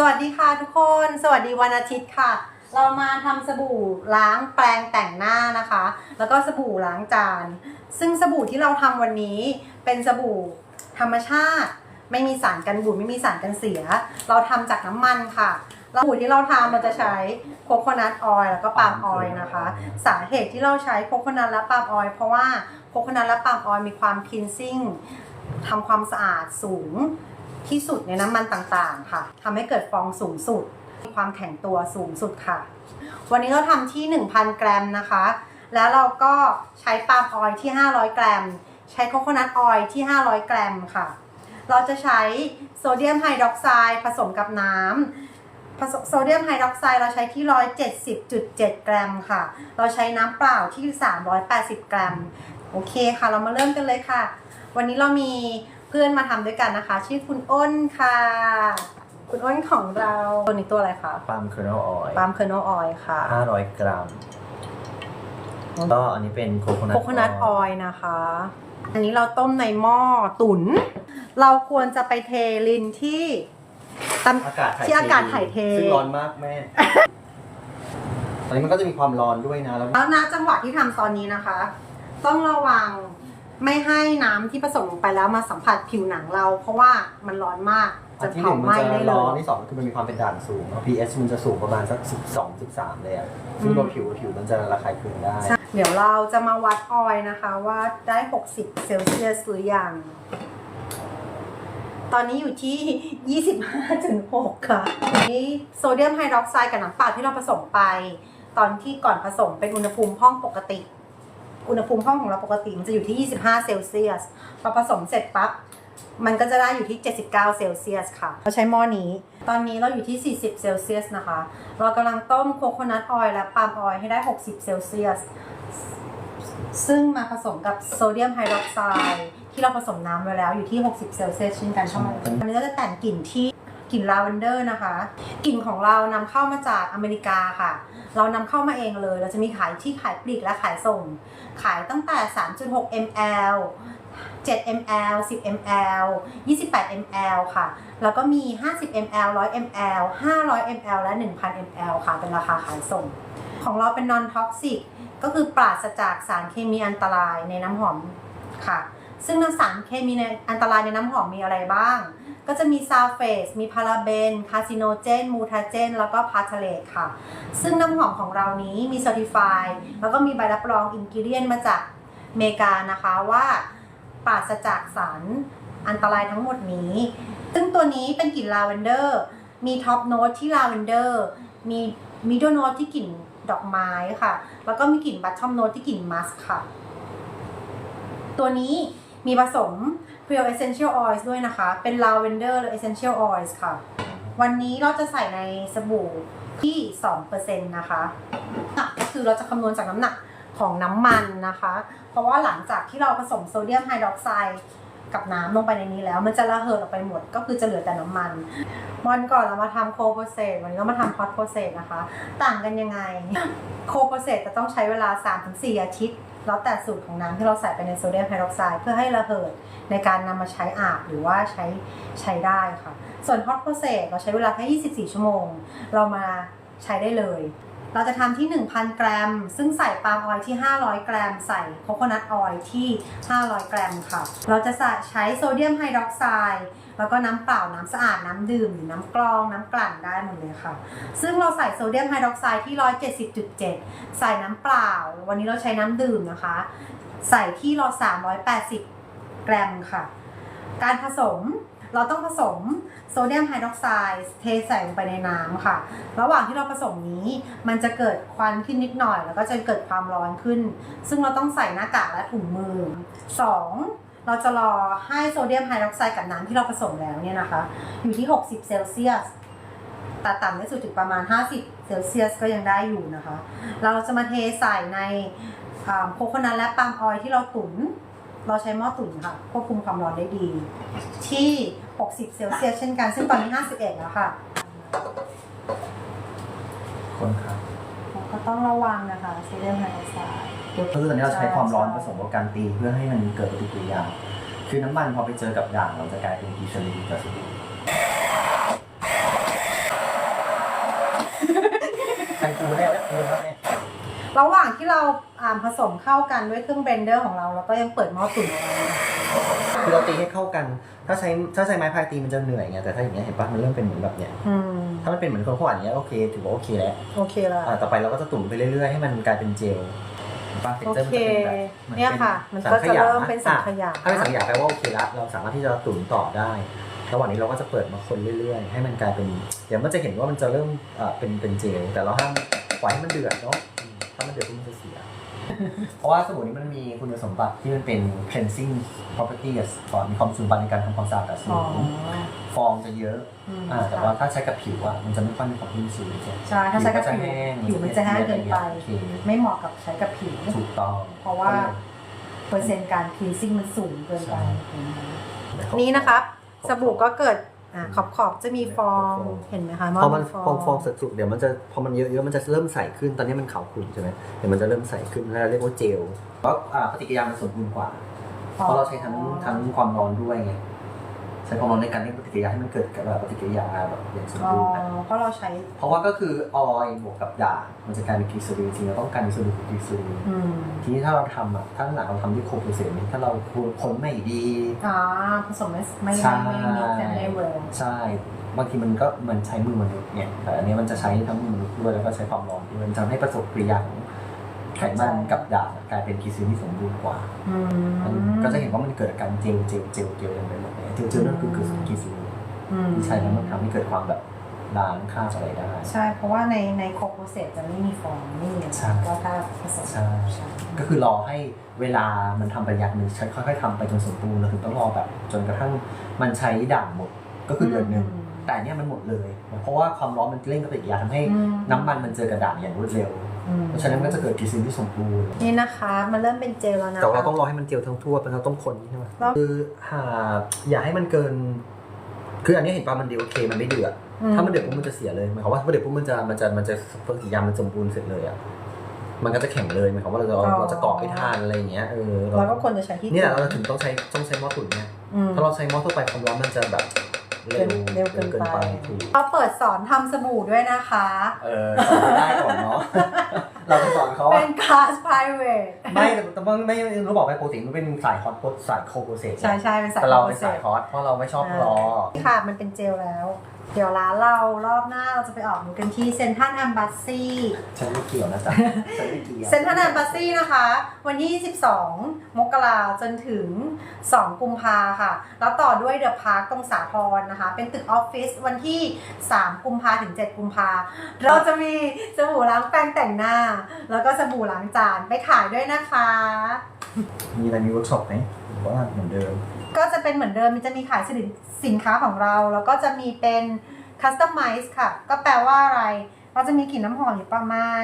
สวัสดีค่ะทุกคน สวัสดีวันอาทิตย์ค่ะ เรามาทำสบู่ล้างแปรงแต่งหน้านะคะ แล้วก็สบู่ล้างจาน ซึ่งสบู่ที่เราทำวันนี้เป็นสบู่ธรรมชาติ ไม่มีสารกันบูดไม่มีสารกันเสีย เราทำจากน้ำมันค่ะสบู่ที่เราทำเราจะใช้โคโคนัทออยล์แล้วก็ปาล์มออยล์นะคะ สาเหตุที่เราใช้โคโคนัทและปาล์มออยล์เพราะว่าโคโคนัทและปาล์มออยล์มีความคินซิ่งทำความสะอาดสูง ที่สุดในน้ำมันต่างๆ ค่ะทำให้เกิดฟองสูงสุดมีความแข็งตัวสูงสุดค่ะ วันนี้เราทำที่ 1,000 กรัมนะคะ แล้วเราก็ใช้ปาล์มออยล์ที่ 500 กรัม ใช้โคโคนัทออยล์ที่ 500 กรัมค่ะ เราจะใช้โซเดียมไฮดรอกไซด์ผสมกับน้ำผสมโซเดียมไฮดรอกไซด์เราใช้ที่ 170.7 กรัมค่ะ เราใช้น้ำเปล่าที่ 380 กรัม โอเคค่ะ เรามาเริ่มกันเลยค่ะ วันนี้เรามี เพื่อนมาทำด้วยกันนะคะ ชื่อคุณอ้นค่ะ คุณอ้นของเราตัวนี้ตัวอะไรคะปาล์มเคอร์เนลออยล์ปาล์มเคอร์โนออยค่ะ500 กรัมก็อันนี้เป็นโคโคนัทโคโคนัทออยล์นะคะ อันนี้เราต้มในหม้อตุ๋นเราควรจะไปเทลินที่ตำอากาศถ่ายที่อากาศถ่ายเทซึ่งร้อนมากแม่ตอนนี้มันก็จะมีความร้อนด้วยนะแล้วแล้วนะจังหวะที่ทำตอนนี้นะคะ ต้องระวัง ไม่ให้น้ำที่ผสมลงไปแล้วมาสัมผัสผิวหนังเรา เพราะว่ามันร้อนมากอัจะนที่หเผานึ่งไหมันม้จะได้เลร้อนยที่สองคือมันมีความเป็นด่านสูงเนอะ pH มันจะสูงประมาณสัก 12 13 เลยอะซึ่งอืมตัวผิวผิวมันจะระคายเคืองได้ ใช่เดี๋ยวเราจะมาวัดออยล์นะคะว่าได้ 60 เซลเซียสหรือยัง ตอนนี้อยู่ที่ 25.6 ค่ะนี่โซเดียมไฮดรอกไซด์กับน้ำเปล่าที่เราผสมไป ตอนที่ก่อนผสมเป็นอุณหภูมิห้องปกติ อุณหภูมิห้องของเราปกติมันจะอยู่ที่ 25 เซลเซียสพอผสมเสร็จปั๊บมันก็จะได้อยู่ที่ 79 เซลเซียสค่ะ เราใช้หม้อนี้ ตอนนี้เราอยู่ที่ 40 เซลเซียสนะคะ เรากำลังต้มโคโคนัทออยล์และปาล์มออยล์ให้ได้ 60 เซลเซียส ซึ่งมาผสมกับโซเดียมไฮดรอกไซด์ที่เราผสมน้ำไว้แล้วอยู่ที่ 60 เซลเซียสเช่นกันเข้ามาอันนี้ก็จะแต่งกลิ่นที่กลิ่นลาเวนเดอร์นะคะ กลิ่นของเรานำเข้ามาจากอเมริกาค่ะ เรานำเข้ามาเองเลย เราจะมีขายที่ขายปลีกและขายส่ง ขายตั้งแต่ 3.6 ml 7 ml 10 ml 28 ml ค่ะ แล้วก็มี 50 ml 100 ml 500 ml และ 1,000 ml ค่ะ เป็นราคาขายส่ง ของเราเป็น non toxic ก็คือปราศจากสารเคมีอันตรายในน้ำหอมค่ะ ซึ่งสารเคมีในอันตรายในน้ำหอมมีอะไรบ้าง ก็จะมีซัลเฟตมีพาราเบน คาซิโนเจน มูทาเจน แล้วก็พาทาเลตค่ะ ซึ่งน้ำหอมของเรานี้มี c e r t i f y แล้วก็มีใบรับรองอินกิเลียนมาจากอเมริกานะคะว่าปราศจากสารอันตรายทั้งหมดนี้ ซึ่งตัวนี้เป็นกลิ่นลาเวนเดอร์ มีท็อปโน้ตที่ลาเวนเดอร์ มีมิดเดิลโน้ตที่กลิ่นดอกไม้ค่ะ แล้วก็มีกลิ่นบัตทอมโน้ตที่กลิ่นมัสค่ะ ตัวนี้ มีผสม Pure Essential Oils ด้วยนะคะ เป็น Lavender หรือ Essential Oils ค่ะ วันนี้เราจะใส่ในสบู่ที่ 2%นะคะอะก็คือเราจะคำนวณจากน้ำหนักของน้ำมันนะคะ เพราะว่าหลังจากที่เราผสมโซเดียมไฮดรอกไซด์กับน้ำลงไปในนี้แล้ว มันจะระเหยออกไปหมดก็คือจะเหลือแต่น้ำมันวันก่อนเรามาทำโคโปรเซสวันนี้เรามาทำฮอตโปรเซสนะคะ ต่างกันยังไง โคโปรเซสจะต้องใช้เวลา 3-4 อาทิตย์ แล้วแต่สูตรของน้ำที่เราใส่ไปในโซเดียมไฮดรอกไซด์เพื่อให้ระเหิดในการนำมาใช้อาบหรือว่าใช้ใช้ได้ค่ะ ส่วนฮอตโปรเซสเราใช้เวลาแค่ 24 ชั่วโมง เรามาใช้ได้เลย เราจะทำที่ 1,000 กรัม ซึ่งใส่ปาล์มออยล์ที่ 500 กรัม ใส่โคโคนัทออยล์ที่ 500 กรัมค่ะ เราจะใช้โซเดียมไฮดรอกไซด์แล้วก็น้ำเปล่า น้ำสะอาด น้ำดื่ม หรือน้ำกรอง น้ำกลั่นได้หมดเลยค่ะ ซึ่งเราใส่โซเดียมไฮดรอกไซด์ที่ 170.7 ใส่น้ำเปล่า วันนี้เราใช้น้ำดื่มนะคะ ใส่ที่รา380 กรัมค่ะ การผสม เราต้องผสมโซเดียมไฮดรอกไซด์เทใส่ลงไปในน้ำค่ะ ระหว่างที่เราผสมนี้มันจะเกิดควันขึ้นนิดหน่อย แล้วก็จะเกิดความร้อนขึ้น ซึ่งเราต้องใส่หน้ากากและถุงมือ 2. เราจะรอให้โซเดียมไฮดรอกไซด์กับน้ำที่เราผสมแล้วเนี่ยนะคะ อยู่ที่ 60 เซลเซียสแต่ต่ำที่สุดถึงประมาณ 50 เซลเซียสก็ยังได้อยู่นะคะ เราจะมาเทใส่ในโคโคนัทและปาล์มออยล์ที่เราตุ๋น เราใช้หม้อตุ๋นค่ะควบคุมความร้อนได้ดี ที่ 60 เซลเซียสเช่นกัน ซึ่งตอนนี้ 51 แล้วค่ะ คนครับก็ต้องระวังนะคะโซเดียมไฮดรอกไซด์ก็คือตอนนี้เราใช้ความร้อนผสมกับการตีเพื่อให้มันเกิดปฏิกิริยา คือน้ำมันพอไปเจอกับด่างเราจะกลายเป็นอีสลินกับสบู่มพูแล้วแล้วคุณแล้วแม่ ระหว่างที่เราอ่าผสมเข้ากันด้วยเครื่องเบรนเดอร์ของเราเราก็ยังเปิดหม้อตุ๋นเอาไว้นะคะคือเราตีให้เข้ากัน ถ้าใช้ถ้าใช้ไม้พายตีมันจะเหนื่อยไงแต่ถ้าอย่างเงี้ยเห็นปะมันเริ่มเป็นเหมือนแบบเนี้ยอืมถ้ามันเป็นเหมือนคนขวานเนี้ยโอเคถือว่าโอเคแล้วโอเคละอ่าต่อไปเราก็จะตุ๋นไปเรื่อยๆให้มันกลายเป็นเจลปะโอเจลมันเค จะเป็นแบบหมือเนี่ยค่ะ มันก็จะเริ่มเป็นสังขยาถ้าเป็นสังขยาแปลว่าโอเคละเราสามารถที่จะตุ๋นต่อได้ระหว่างนี้เราก็จะเปิดมาคนเรื่อยๆ ให้มันกลายเป็นเดี๋ยวมันจะเห็นว่ามันจะเริ่มอ่าเป็นเป็นเจลแต่เราห้ามปล่อยให้มันเดือดเนาะอืม ถ้ามันเดือดปุ๊บมันจะเสีย เพราะว่าสบู่นี้มันมีคุณสมบัติที่มันเป็น cleansing property ก่อนมีความสูงบันในการทำความสะอาดกับสูอ๋องฟองจะเยอะอืมอ่าแต่ว่าถ้าใช้กับผิวอะมันจะไม่ค่อยมีความชุ่มชื้นใช่ไหมใช่ถ้าใช้กับผิผิวก็จะแห้งวผิวมันจะแห้งเกินไปโอเคไม่เหมาะกับใช้กับผิว ถูกต้องเพราะว่า เปอร์เซ็นต์การคลีนซิ่งมันสูงเกินไปใช่นี่นะครับ สบู่ก็เกิด อ่าขอบขอบๆจะมีฟองฟองเห็นไหมคะพอมันฟองฟองฟองสุดๆเดี๋ยวมันจะพอมันเยอะๆมันจะเริ่มใสขึ้นตอนนี้มันขาวขุ่นใช่ไหมเดี๋ยวมันจะเริ่มใสขึ้นแล้วเราเรียกว่าเจลเพราะอ่าปฏิกิริยามันสมบูรณ์กว่าเพราะเราใช้ทั้งทั้งความร้อนด้วยไง ใช้ความร้อนในการเร่งปฏิกิริยาให้มันเกิดกับปฏิกิริยาแบบอย่างสมอ๋อบูรณ์นะเพราะเราใช้ เพราะว่าก็คือออยล์บวกกับด่างมันจะกลายเป็นกลีเซอรีนจริงๆเราต้องการกลีเซอรีนกับกลีเซอรีนอืมทีนี้ถ้าเราทำอะถ้าหนักเราทำที่โคโปรเซสถ้าเราคนไม่ดีอ่าผสมไม่ไม่ใช่ไม่ไม่มิกซ์ไม่เวิร์กใช่บางทีมันก็มันใช้มือมนุษย์เนี่ยแต่อันนี้มันจะใช้ทั้งมือมนุษย์ด้วยแล้วก็ใช้ความร้อนด้วยมันจะทำให้ประสบกริยาของไขมันกับด่างกลายเป็นกลีเซอรีนที่สมบูรณ์กว่าอืมันมก็จะเห็นว่ามันเกิดอาการเจลเจลเจลเจลอย่างไรหมด เลยเจลเจลนั่นคือคือกีซีอืมที่ใช้แล้วมันทำให้เกิดความแบบล้างค่าอะไรได้ ใช่เพราะว่าในในโคโปรเซสจะไม่มีฟองไม่มีอะไรใช่ก็ถ้าผสมใช่ ก็คือรอให้เวลามันทำไประยะหนึ่งใช้ค่อยๆทำไปจนสมบูรณ์เราถึงต้องรอแบบ จนกระทั่งมันใช้ด่างหมดก็คือเดือนหนึ่ง แต่อันเนี้ยมันหมดเลย เพราะว่าความร้อนมันเร่งปฏิกิริยาทำให้อืมน้ำมันมันเจอกับด่างอย่างรวดเร็วอืมเพราะฉะนั้นมันก็จะเกิดกีซีที่สมบูรณ์นี่นะคะ มันเริ่มเป็นเจลแล้วนะแต่เราคะต้องรอให้มันเจลทั้งทั่วเป็นเราต้องคนใช่ไหมแล้วคือหาอย่าให้มันเกิน คืออันนี้เห็นปะมันเดียวโอเคมันไม่เดือดถ้ามันเดือดปุ๊บมันจะเสียเลยหมายความว่าถ้ามันเดือดปุ๊บมันจะมันจะมันจะปฏิกิริยามันสมบูรณ์เสร็จเลยอะมันก็จะแข็งเลยหมายความว่าเราจะเราจะกรอกไม่ทานอะไรอย่างเงี้ยเออเราก็ควรจะใช้ที่เนี่ยแหละเราถึงต้องใช้ต้องใช้หม้อตุ๋นเนี่ยอืมถ้าเราใช้หม้อทั่วไปความร้อนมันจะแบบ เร็วเร็วเกินไป ถูกเราเปิดสอนทำสบู่ด้วยนะคะ เออสอนไม่ได้ก่อนเนาะ เราไปสอนเขาเป็อะนคลาส private ไม่แต่แต่ว่าไม่รู้บอกไปปกติมันเป็นสายฮอตโปรสายโคโปรเซสใช่ใช่เป็นสายแต่เราโปเป็นเซสายสฮอตเพราะเราไม่ชอบรอ ค่ะ มันเป็นเจลแล้ว เดี๋ยวร้านเรารอบหน้าเราจะไปออกบูธกันที่เซนทันแอมบัสซี่ฉันไม่เกี่ยวนะจ๊ะฉันไม่เกี่ยวเซนทันแอมบัสซี่นะคะ วันที่ 22 มกราจนถึง 2 กุมภาค่ะ แล้วต่อด้วยเดอะพาร์คตรงสาทรนะคะ เป็นตึกออฟฟิศวันที่ 3 กุมภาถึง 7 กุมภาเราจะมีสบู่ล้างแปรงแต่งหน้าแล้วก็สบู่ล้างจานไปขายด้วยนะคะ มีอะไรมีเวิร์กช็อปไหมหรือว่าเหมือนเดิม ก็จะเป็นเหมือนเดิมมันจะมีขายสินสินค้าของเรา แล้วก็จะมีเป็น customize ค่ะ ก็แปลว่าอะไรเราจะมีกลิ่นน้ำหอมอยู่ประมาณ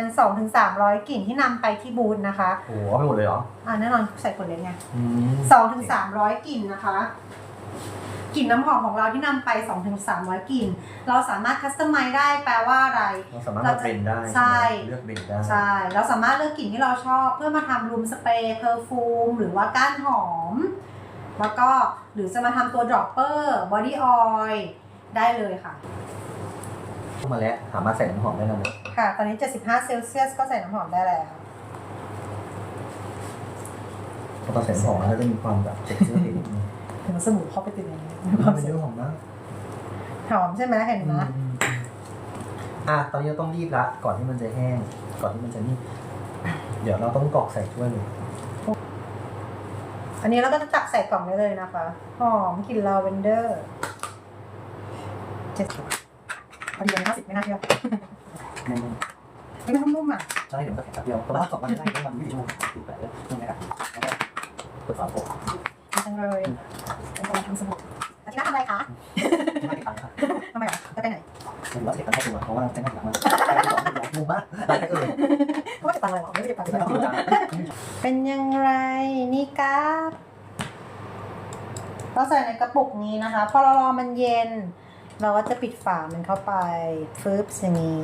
2-300 กลิ่นที่นำไปที่บูธนะคะ โอ้โหเอาไปหมดเลยเหรอ อ่าแน่นอนใส่คนเล็กไงอืม2-300กลิ่นนะคะ กลิ่นน้ำหอมของเราที่นำไป 2-300 กลิ่น เราสามารถ customize ได้แปลว่าอะไร เราสามารถมาเบรนได้ใช่ เลือกเบรนได้ ใช่ เราสามารถเลือกกลิ่นที่เราชอบเพื่อมาทำรูมสเปรย์เพอร์ฟูมหรือว่าก้านหอม แล้วก็หรือจะมาทำตัวดรอปเปอร์บอดี้ออยล์ได้เลยค่ะ เข้ามาแล้วสามารถใส่น้ำหอมได้แล้วนะค่ะ ตอนนี้ 75 เซลเซียสก็ใส่น้ำหอมได้แล้ว พอตอนใส่น้ำหอมมันก็จะมีความแบบเท็กเจอร์นิดนึ งถึงสบู่เข้าไปติดในนี้มันเป็นเรื่องหอมมากหอมใช่ไหมเห็นไหมอะตอนนี้เราต้องรีบละก่อนที่มันจะแห้ง ก่อนที่มันจะนี่เดี๋ยวเราต้องกรอกใส่ถ้วยเลยอันนี้เราก็จะตักใส่กล่องได้เลยนะคะหอมกลิ่นลาเวนเดอร์เจ็ดสิบพอดีเลยห้าสิบไม่น่าเชื่อไม่ไม่ต้องนุ่มอะใช่เดี๋ยวมันก็แค่แป๊บเดียวประมาณสองวันได้ประมาณยี่สิบชั่วโมงถูกแปดแล้วใช่ไหมครับแล้วก็เปิดฝาโปะดีจังเลย เป็นการทำสบู่อาทิตย์หน้าทำอะไรคะไม่ติดตังค์ครับทำไมอะจะไปไหนไม่รู้ว่าจะเก็บตังค์เข้าตัวเพราะว่าแจ้งหลังมางูมากอะไรก็เอ่ยก็ไม่เก็บตังค์อะไรหรอกไม่ได้เก็บตังค์ไม่เลยต้องตังค์เป็นยังไงนี่ครับเราใส่ในกระปุกนี้นะคะ พอเรารอมันเย็น เราก็จะปิดฝามันเข้าไปฟึบอย่างนี้